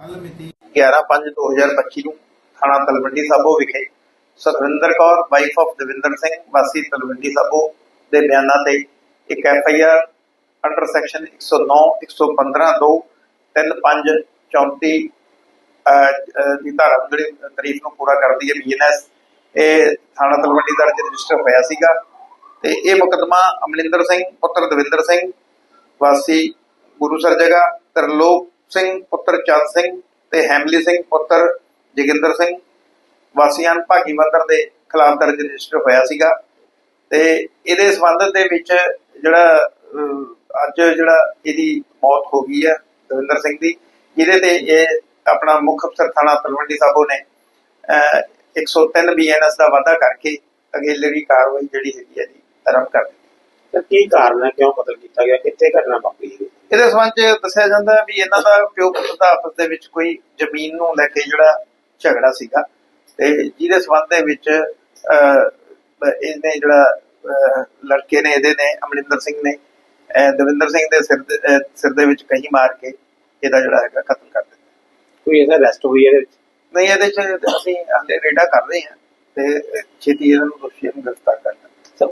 ਕੱਲ ਮਿਤੀ 11/5/2025 ਨੂੰ ਥਾਣਾ ਤਲਵੰਡੀ ਸਾਬੋ ਵਿਖੇ ਸਤਵਿੰਦਰ ਕੌਰ ਵਾਈਫ ਆਫ ਦਵਿੰਦਰ ਸਿੰਘ, ਵਾਸੀ ਤਲਵੰਡੀ ਸਾਬੋ ਦੇ ਬਿਆਨਾਂ ਤੇ ਇੱਕ F I R under section 109 115 2 35 34 ਦੀ ਧਾਰਾ ਜਿਹੜੀ ਤਾਰੀਫ ਨੂੰ ਪੂਰਾ ਕਰਦੀ ਹੈ ਬੀਐਨਐਸ ਇਹ ਥਾਣਾ ਤਲਵੰਡੀ ਦਰਜ ਰਜਿਸਟਰ ਹੋਇਆ ਸੀਗਾ ਤੇ ਇਹ ਮੁਕੱਦਮਾ ਅਮਰਿੰਦਰ ਸਿੰਘ, ਪੁੱਤਰ ਦਵਿੰਦਰ ਸਿੰਘ, ਵਾਸੀ ਗੁਰੂਸਰ ਜਗਾ ਤਰਲੋਕ ਸਿੰਘ ਪੁੱਤਰ ਚੰਦ ਸਿੰਘ ਤੇ ਹੈਮਲੀ ਸਿੰਘ ਪੁੱਤਰ ਜੋਗਿੰਦਰ ਸਿੰਘ। ਵਾਸੀਆਂ ਭਾਗੀ ਮੰਦਰ ਦੇ ਖਿਲਾਫ ਦਰਜ ਰਜਿਸਟਰ ਹੋਇਆ ਸੀਗਾ ਤੇ ਇਹਦੇ ਸੰਬੰਧ ਦੇ ਵਿੱਚ ਜਿਹੜਾ ਅੱਜ ਜਿਹੜਾ ਇਹਦੀ ਮੌਤ ਹੋ ਗਈ ਹੈ ਦਵਿੰਦਰ ਸਿੰਘ ਦੀ ਜਿਹਦੇ ਤੇ ਇਹ ਆਪਣਾ ਮੁੱਖ ਅਫਸਰ ਥਾਣਾ ਤਲਵੰਡੀ ਸਾਬੋ ਨੇ ਅਹ, 103 ਬੀਐਨਐਸ ਦਾ ਵਾਅਦਾ ਕਰਕੇ ਅਗੇਲੇਰੀ ਕਾਰਵਾਈ ਜਿਹੜੀ ਹੈਗੀ ਹੈ ਜੀ ਆਰੰਭ ਕਰ ਦਿੱਤੀ। ਕੀ ਕਾਰਨ ਹੈ? ਕਿਉਂ ਕਤਲ ਕੀਤਾ ਗਿਆ? ਕਿੱਥੇ ਘਟਨਾ ਵਾਪਰੀ ਇਹਦੇ ਸੰਬੰਧ ਚ ਦੱਸਿਆ ਜਾਂਦਾ ਵੀ ਇਹਨਾਂ ਦਾ ਪਿਓ ਪੁੱਤ ਦਾ ਆਪਸ ਦੇ ਵਿੱਚ ਕੋਈ ਜ਼ਮੀਨ ਨੂੰ ਲੈ ਕੇ ਜਿਹੜਾ ਝਗੜਾ ਸੀਗਾ ਤੇ ਜਿਹਦੇ ਸੰਬੰਧ ਦੇ ਵਿੱਚ ਇਹਨੇ ਜਿਹੜਾ ਲੜਕੇ ਨੇ ਇਹਦੇ ਨੇ ਅਮਰਿੰਦਰ ਸਿੰਘ ਨੇ ਦਵਿੰਦਰ ਸਿੰਘ ਦੇ ਸਿਰ ਸਿਰ ਦੇ ਵਿੱਚ ਕਹੀ ਮਾਰ ਕੇ ਇਹਦਾ ਜਿਹੜਾ ਹੈਗਾ ਕਤਲ ਕਰ ਦਿੱਤਾ। ਕੋਈ ਇਹਦਾ ਅਰੈਸਟ ਹੋਈ ਇਹਦੇ ਵਿੱਚ? ਨਹੀਂ ਇਹਦੇ ਚ ਅਸੀਂ ਹਲੇ ਰੇਡਾ ਕਰ ਰਹੇ ਹਾਂ ਤੇ ਛੇਤੀ ਇਹਨਾਂ ਨੂੰ ਦੋਸ਼ੀਆਂ ਨੂੰ ਗ੍ਰਿਫਤਾਰ ਕਰਨਾ